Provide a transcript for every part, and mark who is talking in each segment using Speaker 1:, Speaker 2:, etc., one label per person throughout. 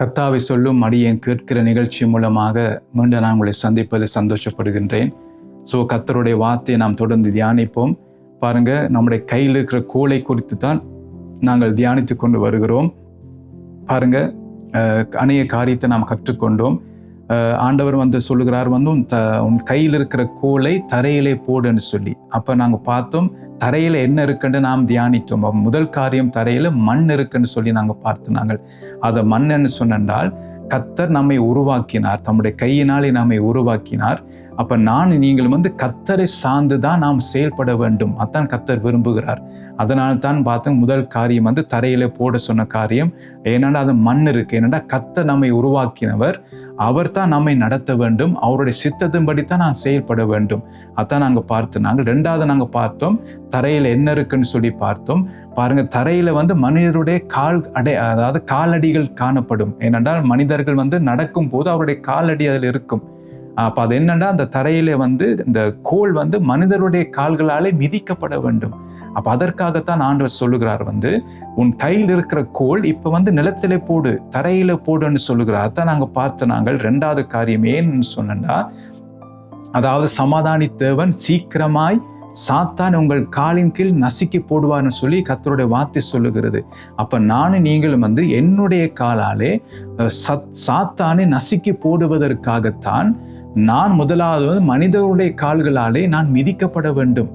Speaker 1: கர்த்தாவை சொல்லும் அடியேன் கேட்கிற நிகழ்ச்சி மூலமாக மீண்டும் நான் உங்களை சந்திப்பதில் சந்தோஷப்படுகின்றேன். ஸோ கர்த்தருடைய வார்த்தையை நாம் தொடர்ந்து தியானிப்போம். பாருங்கள் நம்முடைய கையில் இருக்கிற கோலை குறித்து தான் நாங்கள் தியானித்து கொண்டு வருகிறோம். பாருங்கள் அநேக காரியத்தை நாம் கற்றுக்கொண்டோம். ஆண்டவர் வந்து சொல்லுகிறார் வந்து உன் த உன் கையில் இருக்கிற கோலை தரையிலே போடுன்னு சொல்லி. அப்போ நாங்கள் பார்த்தோம் தரையில் என்ன இருக்குன்னு நாம் தியானித்தோம். முதல் காரியம் தரையில் மண் இருக்குன்னு சொல்லி நாங்கள் பார்த்து நாங்கள் அதை மண்ணுன்னு சொன்னால் கத்தர் நம்மை உருவாக்கினார். தம்முடைய கையினாலே நம்மை உருவாக்கினார். அப்போ நான் நீங்கள் வந்து கத்தரை சார்ந்து தான் நாம் செயல்பட வேண்டும். அதான் கத்தர் விரும்புகிறார். அதனால தான் பார்த்தோம் முதல் காரியம் வந்து தரையில் போட சொன்ன காரியம். ஏன்னாடா அது மண் இருக்குது ஏனென்றால் கத்தர் நம்மை உருவாக்கினவர். அவர் தான் நம்மை நடத்த வேண்டும். அவருடைய சித்தத்தின்படி தான் நான் செயல்பட வேண்டும். அதான் நாங்கள் பார்த்து நாங்கள் ரெண்டாவது நாங்கள் பார்த்தோம். தரையில் என்ன இருக்குன்னு சொல்லி பார்த்தோம். பாருங்கள் தரையில் வந்து மனிதருடைய கால் அடை அதாவது காலடிகள் காணப்படும். ஏனென்றால் மனிதர்கள் வந்து நடக்கும் போது அவருடைய காலடி அதில் இருக்கும். அப்போ அது என்னன்னா அந்த தரையிலே வந்து இந்த கோல் வந்து மனிதருடைய கால்களாலே மிதிக்கப்பட வேண்டும். அப்போ அதற்காகத்தான் ஆண்டவர் சொல்லுகிறார் வந்து உன் கையில் இருக்கிற கோல் இப்போ வந்து நிலத்திலே போடு தரையில போடுன்னு சொல்லுகிறார். அதான் நாங்கள் பார்த்த நாங்கள் ரெண்டாவது காரியம். ஏன்னு சொன்னா அதாவது சமாதானி தேவன் சீக்கிரமாய் சாத்தான் உங்கள் காலின் கீழ் நசுக்கி போடுவார்னு சொல்லி கத்தருடைய வார்த்தை சொல்லுகிறது. அப்போ நானும் நீங்களும் வந்து என்னுடைய காலாலே சத் சாத்தானை நசுக்கி போடுவதற்காகத்தான் நான் முதலாவது வந்து மனிதருடைய கால்களாலே நான் மிதிக்கப்பட வேண்டும்.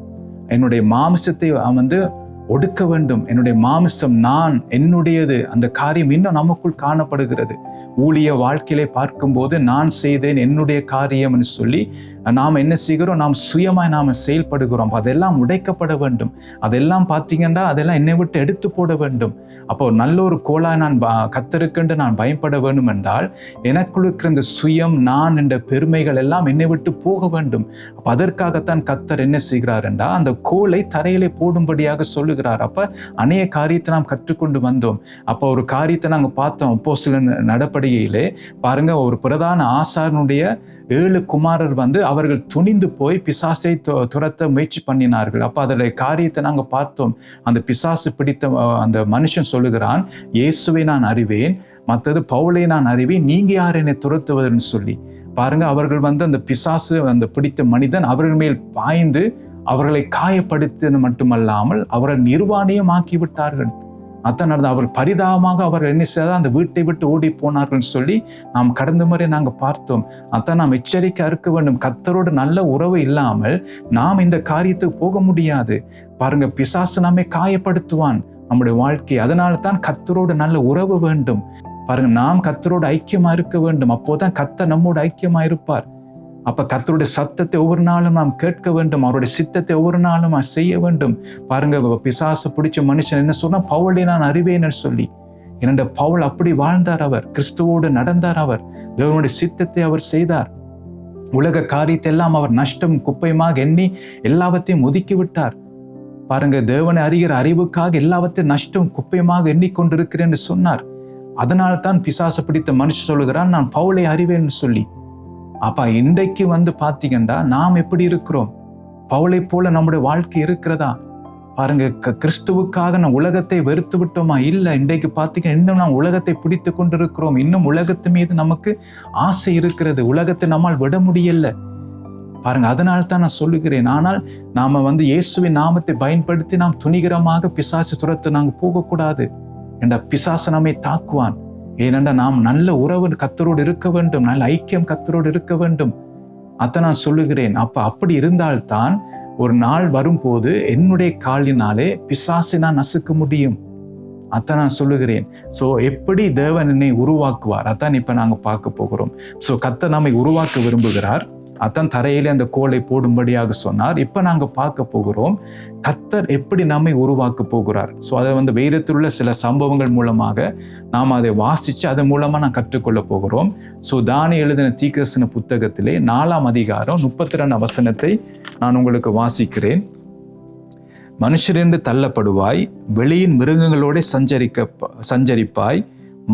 Speaker 1: என்னுடைய மாமிசத்தை வந்து ஒடுக்க வேண்டும். என்னுடைய மாமிசம் நான் என்னுடையது. அந்த காரியம் இன்னும் நமக்குள் காணப்படுகிறது. ஊழிய வாழ்க்கையிலே பார்க்கும்போது நான் செய்தேன் என்னுடைய காரியம்னு சொல்லி நாம் என்ன செய்கிறோம்? நாம் சுயமாய் நாம் செயல்படுகிறோம். அதெல்லாம் உடைக்கப்பட வேண்டும். அதெல்லாம் பார்த்தீங்கன்னா அதெல்லாம் என்னை விட்டு எடுத்து போட வேண்டும். அப்போ நல்ல ஒரு கோலாய் நான் கத்தருக்கென்று நான் பயன்பட வேண்டும் என்றால் எனக்குள் இருக்கிற இந்த சுயம் நான் என்ற பெருமைகள் எல்லாம் என்னை விட்டு போக வேண்டும். அப்போ அதற்காகத்தான் கத்தர் என்ன செய்கிறார் என்றால் அந்த கோலை தரையிலே போடும்படியாக சொல்லுகிறார். அப்போ அநேக காரியத்தை நாம் கற்றுக்கொண்டு வந்தோம். அப்போ ஒரு காரியத்தை நாங்கள் பார்த்தோம். அப்போ சில நடப்படிகையிலே பாருங்கள் ஒரு பிரதான ஆசாரனுடைய ஏழு குமாரர் வந்து அவர்கள் துணிந்து போய் பிசாசை து- துரத்த முயற்சி பண்ணினார்கள். அப்போ அதில் காரியத்தை நாங்கள் பார்த்தோம். அந்த பிசாசு பிடித்த அந்த மனுஷன் சொல்லுகிறான் இயேசுவை நான் அறிவேன். மற்றது பவுலை நான் அறிவேன். நீங்கள் யார் என்னை துரத்துவதுன்னு சொல்லி. பாருங்கள் அவர்கள் வந்து அந்த பிசாசு அந்த பிடித்த மனிதன் அவர்கள் மேல் பாய்ந்து அவர்களை காயப்படுத்தியது மட்டுமல்லாமல் அவரை நிர்வாணியம் ஆக்கிவிட்டார்கள் அதான் அவர் பரிதாபமாக அவர் என்ன செய்தார்? அந்த வீட்டை விட்டு ஓடி போனார்கள்னு சொல்லி நாம் கடந்த முறை நாங்கள் பார்த்தோம். அதான் நாம் எச்சரிக்கை இருக்க வேண்டும். கத்தரோடு நல்ல உறவு இல்லாமல் நாம் இந்த காரியத்துக்கு போக முடியாது. பாருங்க பிசாசு நாமே காயப்படுத்துவான் நம்முடைய வாழ்க்கை அதனால தான் கத்தரோடு நல்ல உறவு வேண்டும். பாருங்க நாம் கத்தரோடு ஐக்கியமா இருக்க வேண்டும். அப்போதான் கத்தர் நம்மோடு ஐக்கியமா இருப்பார். அப்போ கத்தருடைய சத்தத்தை ஒவ்வொரு நாளும் நாம் கேட்க வேண்டும். அவருடைய சித்தத்தை ஒவ்வொரு நாளும் நாம் செய்ய வேண்டும். பாருங்க பிசாசு பிடிச்ச மனுஷன் என்ன சொன்னால் பவுளை நான் அறிவேன்னு சொல்லி. என்னோட பவுல் அப்படி வாழ்ந்தார் அவர். கிறிஸ்துவோடு நடந்தார் அவர். தேவனுடைய சித்தத்தை அவர் செய்தார். உலக காரியத்தை எல்லாம் அவர் நஷ்டம் குப்பையுமாக எண்ணி எல்லாவற்றையும் ஒதுக்கி விட்டார். பாருங்க தேவனை அறிகிற அறிவுக்காக எல்லாவற்றையும் நஷ்டம் குப்பையுமாக எண்ணிக்கொண்டிருக்கிறேன் என்று சொன்னார். அதனால தான் பிசாசு பிடித்த மனுஷன் சொல்லுகிறான் நான் பவுலை அறிவேன்னு சொல்லி. அப்ப இன்றைக்கு வந்து பாத்தீங்கன்னா நாம் எப்படி இருக்கிறோம்? பவுளை போல நம்முடைய வாழ்க்கை இருக்கிறதா? பாருங்க க- கிறிஸ்துவுக்காக நான் உலகத்தை வெறுத்து விட்டோமா? இல்ல இன்றைக்கு பார்த்தீங்கன்னா இன்னும் நாம் உலகத்தை பிடித்து கொண்டிருக்கிறோம். இன்னும் உலகத்து மீது நமக்கு ஆசை இருக்கிறது. உலகத்தை நம்மால் விட முடியல. பாருங்க அதனால தான் நான் சொல்லுகிறேன். ஆனால் நாம வந்து இயேசுவின் நாமத்தை பயன்படுத்தி நாம் துணிகரமாக பிசாசு துரத்து நாங்கள் போகக்கூடாது. என்ற பிசாசு நம்மை தாக்குவான். ஏனென்றால் நாம் நல்ல உறவு கத்தரோடு இருக்க வேண்டும். நல்ல ஐக்கியம் கத்தரோடு இருக்க வேண்டும். அதை நான் சொல்லுகிறேன். அப்போ அப்படி இருந்தால்தான் ஒரு நாள் வரும்போது என்னுடைய காலினாலே பிசாசை நான் நசுக்க முடியும். அதை நான் சொல்லுகிறேன். ஸோ எப்படி தேவன் என்னை உருவாக்குவார்? அதான் இப்போ நாங்கள் பார்க்க போகிறோம். ஸோ கத்தை நம்மை உருவாக்க விரும்புகிறார். அதான் தரையிலே அந்த கோலை போடும்படியாக சொன்னார். இப்போ நாங்கள் பார்க்க போகிறோம். கத்தர் எப்படி நம்மை உருவாக்க போகிறார்? ஸோ அதை வந்து வேதத்தில் உள்ள சில சம்பவங்கள் மூலமாக நாம் அதை வாசித்து அதன் மூலமாக நான் கற்றுக்கொள்ள போகிறோம். ஸோ தானி எழுதின தீக்கரசன புத்தகத்திலே நாலாம் அதிகாரம் முப்பத்தி ரெண்டு வசனத்தை நான் உங்களுக்கு வாசிக்கிறேன். மனுஷரென்று தள்ளப்படுவாய் வெளியின் மிருகங்களோட சஞ்சரிக்க சஞ்சரிப்பாய்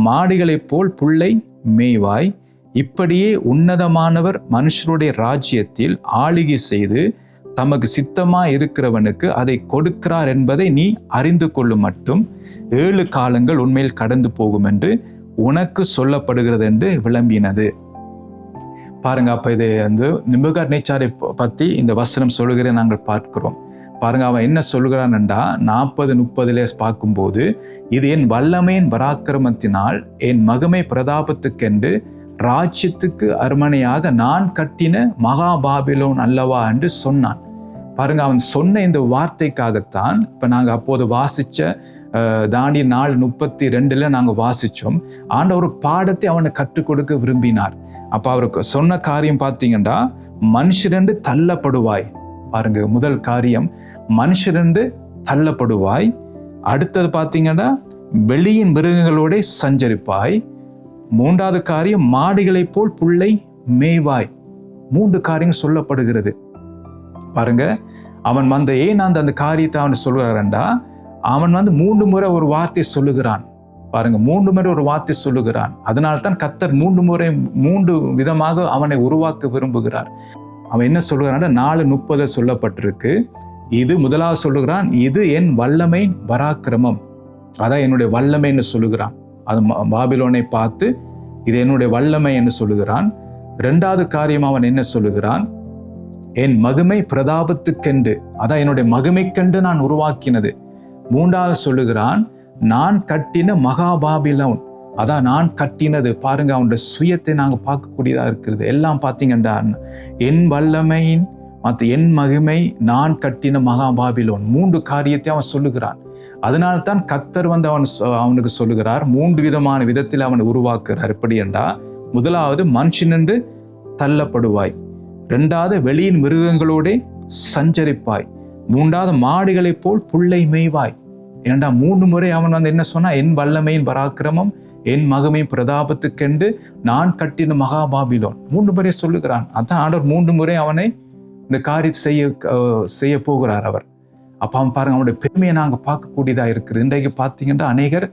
Speaker 1: மாடுகளைப் போல் புல்லை மேய்வாய் இப்படியே உன்னதமானவர் மனுஷருடைய ராஜ்யத்தில் ஆளுகை செய்து தமக்கு சித்தமா இருக்கிறவனுக்கு அதை கொடுக்கிறார் என்பதை நீ அறிந்து கொள்ளும் மட்டும். ஏழு காலங்கள் உண்மையில் கடந்து போகும் என்று உனக்கு சொல்லப்படுகிறது என்று விளம்பினது. பாருங்க அப்ப இது வந்து நிபுகர் நேச்சாரை பத்தி இந்த வசனம் சொல்லுகிற நாங்கள் பார்க்கிறோம். பாருங்க அவன் என்ன சொல்கிறான்டா நாற்பது முப்பதுல பார்க்கும்போது இது என் வல்லமையின் பராக்கிரமத்தினால் என் மகமை பிரதாபத்துக்கென்று ராஜ்யத்துக்கு அருமனையாக நான் கட்டின மகாபாபிலோன் அல்லவா என்று சொன்னான். பாருங்க அவன் சொன்ன இந்த வார்த்தைக்காகத்தான் இப்போ நாங்கள் அப்போது வாசித்த தாண்டி நாலு நாள் முப்பத்தி ரெண்டில் நாங்கள் வாசித்தோம் ஆண்ட ஒரு பாடத்தை அவனை கற்றுக் கொடுக்க விரும்பினார். அப்போ அவருக்கு சொன்ன காரியம் பார்த்தீங்கன்னா மனுஷரெண்டு தள்ளப்படுவாய். பாருங்க முதல் காரியம் மனுஷரெண்டு தள்ளப்படுவாய். அடுத்தது பார்த்தீங்கன்னா வெளியின் மிருகங்களோட சஞ்சரிப்பாய். மூன்றாவது காரியம் மாடுகளைப் போல் புள்ளை மேய்வாய். மூன்று காரியம் சொல்லப்படுகிறது. பாருங்க அவன் வந்த ஏன் அந்த அந்த காரியத்தை அவன் சொல்கிறான்டா? அவன் வந்து மூன்று முறை ஒரு வார்த்தை சொல்லுகிறான். பாருங்க மூன்று முறை ஒரு வார்த்தை சொல்லுகிறான். அதனால தான் கத்தர் மூன்று முறை மூன்று விதமாக அவனை உருவாக்க விரும்புகிறார். அவன் என்ன சொல்லுகிறான் நாலு முப்பது சொல்லப்பட்டிருக்கு. இது முதலாவது சொல்லுகிறான் இது என் வல்லமை பராக்கிரமம். அதான் என்னுடைய வல்லமைன்னு சொல்லுகிறான். அது ம- பாபிலோனை பார்த்து இது என்னுடைய வல்லமை என்று சொல்லுகிறான். ரெண்டாவது காரியம் அவன் என்ன சொல்லுகிறான்? என் மகிமை பிரதாபத்துக்கென்று அதான் என்னுடைய மகிமைக்கென்று நான் உருவாக்கினது. மூன்றாவது சொல்லுகிறான் நான் கட்டின மகாபாபிலோன் அதான் நான் கட்டினது. பாருங்க அவனுடைய சுயத்தை நாங்கள் பார்க்கக்கூடியதாக இருக்கிறது. எல்லாம் பார்த்தீங்கன்னா என் வல்லமையின் மற்ற என் மகிமை நான் கட்டின மகாபாபிலோன் மூன்று காரியத்தை அவன் சொல்லுகிறான். அதனால்தான் கத்தர் வந்து அவன் அவனுக்கு சொல்லுகிறார் மூன்று விதமான விதத்தில் அவனை உருவாக்குகிறார். எப்படி என்றால் முதலாவது மனுஷன் என்று தள்ளப்படுவாய். ரெண்டாவது வெளியின் மிருகங்களோடே சஞ்சரிப்பாய். மூன்றாவது மாடுகளைப் போல் புல்லை மேய்வாய். ஏண்டா மூன்று முறை அவன் வந்து என்ன சொன்னா என் வல்லமையின் பராக்கிரமம் என் மகமை பிரதாபத்துக்கென்று நான் கட்டின மகாபாபிலோன் மூன்று முறை சொல்லுகிறான். அதான் ஆண்டவர் மூன்று முறை அவனை இந்த காரியத்தை செய்ய செய்ய போகிறார் அவர். அப்ப அவன் பாருங்க அவனுடைய பெருமையை நாங்கள் பார்க்கக்கூடியதாக இருக்குது. இன்றைக்கு பார்த்தீங்கன்னா அநேகர்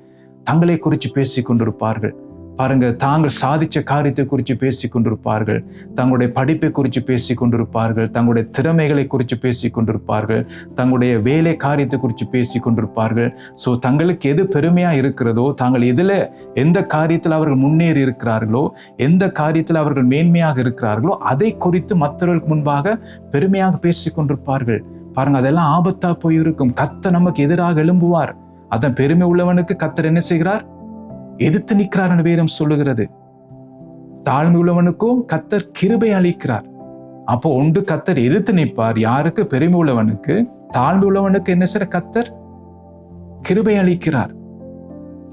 Speaker 1: தங்களை குறித்து பேசி கொண்டிருப்பார்கள். பாருங்க தாங்கள் சாதித்த காரியத்தை குறித்து பேசி கொண்டிருப்பார்கள். தங்களுடைய படிப்பை குறித்து பேசி கொண்டிருப்பார்கள். தங்களுடைய திறமைகளை குறித்து பேசி கொண்டிருப்பார்கள். தங்களுடைய வேலை காரியத்தை குறித்து பேசி கொண்டிருப்பார்கள். ஸோ தங்களுக்கு எது பெருமையாக இருக்கிறதோ தாங்கள் எதில் எந்த காரியத்தில் அவர்கள் முன்னேறி இருக்கிறார்களோ எந்த காரியத்தில் அவர்கள் மேன்மையாக இருக்கிறார்களோ அதை குறித்து மற்றவர்களுக்கு முன்பாக பெருமையாக பேசி கொண்டிருப்பார்கள். பாருங்கள் அதெல்லாம் போய் போயிருக்கும். கத்த நமக்கு எதிராக எழும்புவார். அதன் பெருமை உள்ளவனுக்கு கத்தர் என்ன செய்கிறார்? எதிர்த்து நிற்கிறார் என்று வேதம் சொல்லுகிறது. தாழ்மை உள்ளவனுக்கும் கத்தர் கிருபை அளிக்கிறார். அப்போ ஒன்று கத்தர் எதிர்த்து நிற்பார். யாருக்கு? பெருமை உள்ளவனுக்கு தாழ்மை உள்ளவனுக்கு என்ன சார் கத்தர்? கிருபை அளிக்கிறார்.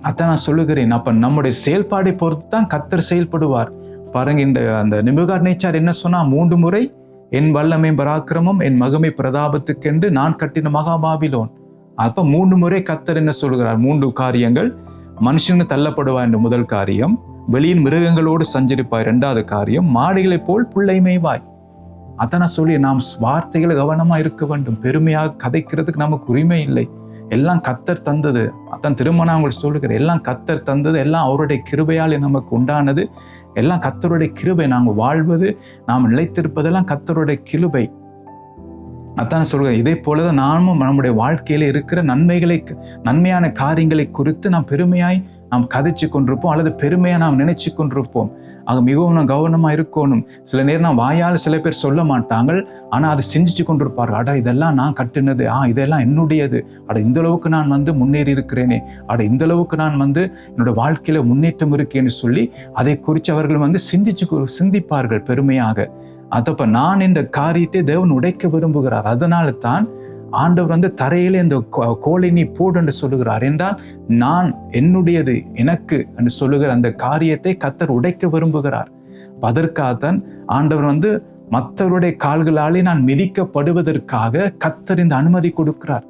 Speaker 1: அதான் நான் சொல்லுகிறேன். அப்ப நம்முடைய செயல்பாடை பொறுத்து தான் கத்தர் செயல்படுவார். பாருங்க இந்த அந்த நிபுகார் நேச்சார் என்ன சொன்னா? மூன்று முறை என் வல்லமை பராக்கிரமம் என் மகமை பிரதாபத்துக்கென்று நான் கட்டின மகாபாபிலோன். அப்ப மூன்று முறை கத்தர் என்ன சொல்லுகிறார்? மூன்று காரியங்கள். மனுஷனு தள்ளப்படுவா என்ற முதல் காரியம் வெளியின் மிருகங்களோடு சஞ்சரிப்பாய் இரண்டாவது காரியம் மாடுகளைப் போல் புல்லை மேய்வாய் அதான் சொல்லி நாம் வார்த்தைகளை கவனமாக இருக்க வேண்டும். பெருமையாக கதைக்கிறதுக்கு நமக்கு உரிமை இல்லை. எல்லாம் கத்தர் தந்தது. அத்தன் திருமணம் உங்களுக்கு சொல்லுகிறேன் எல்லாம் கத்தர் தந்தது. எல்லாம் அவருடைய கிருபையால் நமக்கு உண்டானது. எல்லாம் கத்தருடைய கிருபை. நாங்கள் வாழ்வது நாம் நிலைத்திருப்பதெல்லாம் கத்தருடைய கிருபை. அதான் சொல்கிறேன் இதே போலதான் நாமும் நம்முடைய வாழ்க்கையில் இருக்கிற நன்மைகளை நன்மையான காரியங்களை குறித்து நாம் பெருமையாய் நாம் கதைச்சு கொண்டிருப்போம். அல்லது பெருமையாக நாம் நினைச்சு கொண்டிருப்போம். அது மிகவும் நான் கவனமாக இருக்கணும். சில நேரம் நான் வாயால் சில பேர் சொல்ல மாட்டாங்க ஆனால் அதை சிந்திச்சு கொண்டிருப்பார்கள். அடா இதெல்லாம் நான் கட்டினது. ஆ இதெல்லாம் என்னுடையது. அட இந்த அளவுக்கு நான் வந்து முன்னேறி இருக்கிறேனே. அட இந்த அளவுக்கு நான் வந்து என்னோட வாழ்க்கையில் முன்னேற்றம் இருக்கேன்னு சொல்லி அதை குறித்து அவர்கள் வந்து சிந்திச்சு கொ- சிந்திப்பார்கள் பெருமையாக. அதப்ப நான் என்ற காரியத்தை தேவன் உடைக்க விரும்புகிறார். அதனால தான் ஆண்டவர் வந்து தரையிலே இந்த கோ- கோலை நீ போடு என்று சொல்லுகிறார். என்றால் நான் என்னுடையது எனக்கு என்று சொல்லுகிற அந்த காரியத்தை கத்தர் உடைக்க விரும்புகிறார். அதற்காகத்தான் ஆண்டவர் வந்து மற்றவருடைய கால்களாலே நான் மிதிக்கப்படுவதற்காக கத்தர் இந்த அனுமதி கொடுக்கிறார்.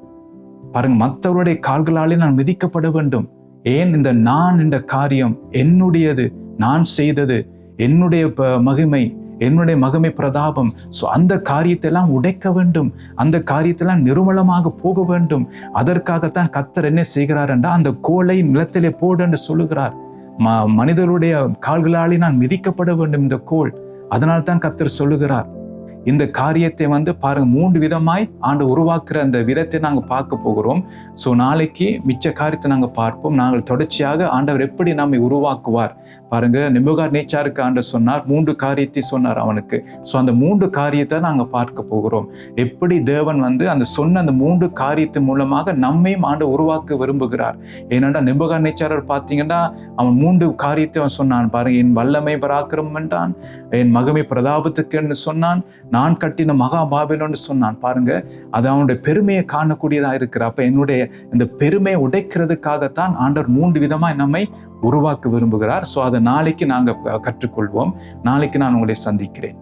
Speaker 1: பாருங்க மற்றவருடைய கால்களாலே நான் மிதிக்கப்பட வேண்டும். ஏன்? இந்த நான் என்ற காரியம் என்னுடையது நான் செய்தது என்னுடைய ப- மகிமை என்னுடைய மகமை பிரதாபம். ஸோ அந்த காரியத்தெல்லாம் உடைக்க வேண்டும். அந்த காரியத்தெல்லாம் நிர்மலமாக போக வேண்டும். அதற்காகத்தான் கத்தர் என்ன செய்கிறார் என்றால் அந்த கோலை நிலத்திலே போடு என்று சொல்லுகிறார். ம மனிதருடைய கால்களாலே நான் மிதிக்கப்பட வேண்டும் இந்த கோல். அதனால் தான் கத்தர் சொல்லுகிறார். இந்த காரியத்தை வந்து பாருங்க மூன்று விதமாய் ஆண்டு உருவாக்குற அந்த விதத்தை நாங்கள் பார்க்க போகிறோம். ஸோ நாளைக்கு மிச்ச காரியத்தை நாங்கள் பார்ப்போம். நாங்கள் தொடர்ச்சியாக ஆண்டவர் எப்படி நம்மை உருவாக்குவார்? பாருங்க நிபுகார் நேச்சாருக்கு ஆண்டு சொன்னார் மூன்று காரியத்தை சொன்னார் அவனுக்கு. ஸோ அந்த மூன்று காரியத்தை நாங்கள் பார்க்க போகிறோம். எப்படி தேவன் வந்து அந்த சொன்ன அந்த மூன்று காரியத்தின் மூலமாக நம்மையும் ஆண்டு உருவாக்க விரும்புகிறார்? ஏனென்றா நிபுகார் நேச்சாரர் பார்த்தீங்கன்னா அவன் மூன்று காரியத்தை அவன் சொன்னான். பாருங்க என் வல்லமை பராக்கிரம் என்றான் என் மகமை பிரதாபத்துக்கு என்று சொன்னான். நான் கட்டின மகா பாபிலோன்னு சொன்னான். பாருங்க அது அவனுடைய பெருமையை காணக்கூடியதாக இருக்கிற அப்ப என்னுடைய இந்த பெருமையை உடைக்கிறதுக்காகத்தான் ஆண்டவர் மூன்று விதமாக நம்மை உருவாக்க விரும்புகிறார். ஸோ அதை நாளைக்கு நாங்கள் கற்றுக்கொள்வோம். நாளைக்கு நான் உங்களை சந்திக்கிறேன்.